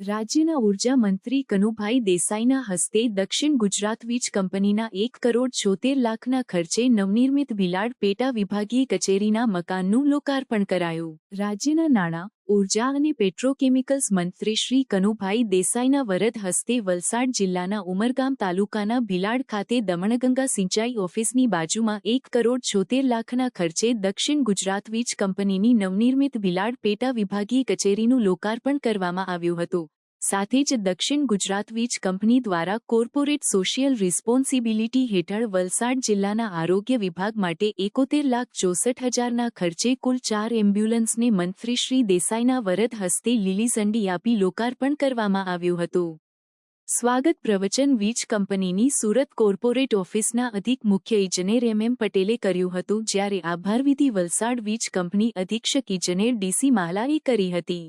રાજ્યના ઊર્જા મંત્રી કનુભાઈ દેસાઈના હસ્તે દક્ષિણ ગુજરાત વીજ કંપનીના એક કરોડ છોતેર લાખના ખર્ચે નવનિર્મિત ભિલાડ પેટા વિભાગીય કચેરીના મકાનનું લોકાર્પણ કરાયું. રાજ્યના નાણાં ઊર્જા અને પેટ્રોકેમિકલ્સ મંત્રી શ્રી કનુભાઈ દેસાઈના વરદ હસ્તે વલસાડ જિલ્લાના ઉમરગામ તાલુકાના ભિલાડ ખાતે દમણગંગા સિંચાઈ ઓફિસની બાજુમાં એક કરોડ છોતેર લાખના ખર્ચે દક્ષિણ ગુજરાત વીજ કંપનીની નવનિર્મિત ભિલાડ પેટા વિભાગીય કચેરીનું લોકાર્પણ કરવામાં આવ્યું હતું. સાથે જ દક્ષિણ ગુજરાત વીજ કંપની દ્વારા કોર્પોરેટ સોશિયલ રિસ્પોન્સિબિલિટી હેઠળ વલસાડ જિલ્લાના આરોગ્ય વિભાગ માટે એકોતેર લાખ ચોસઠ હજારના ખર્ચે કુલ ચાર એમ્બ્યુલન્સને મંત્રી શ્રી દેસાઈના વરદ હસ્તે લીલી ઝંડી આપી લોકાર્પણ કરવામાં આવ્યું હતું. સ્વાગત પ્રવચન વીજ કંપનીની સુરત કોર્પોરેટ ઓફિસના અધિક મુખ્ય ઇજનેર એમ એમ પટેલે કર્યું હતું, જ્યારે આભારવિધિ વલસાડ વીજ કંપની અધિક્ષક ઇજનેર ડીસી માલાએ કરી હતી.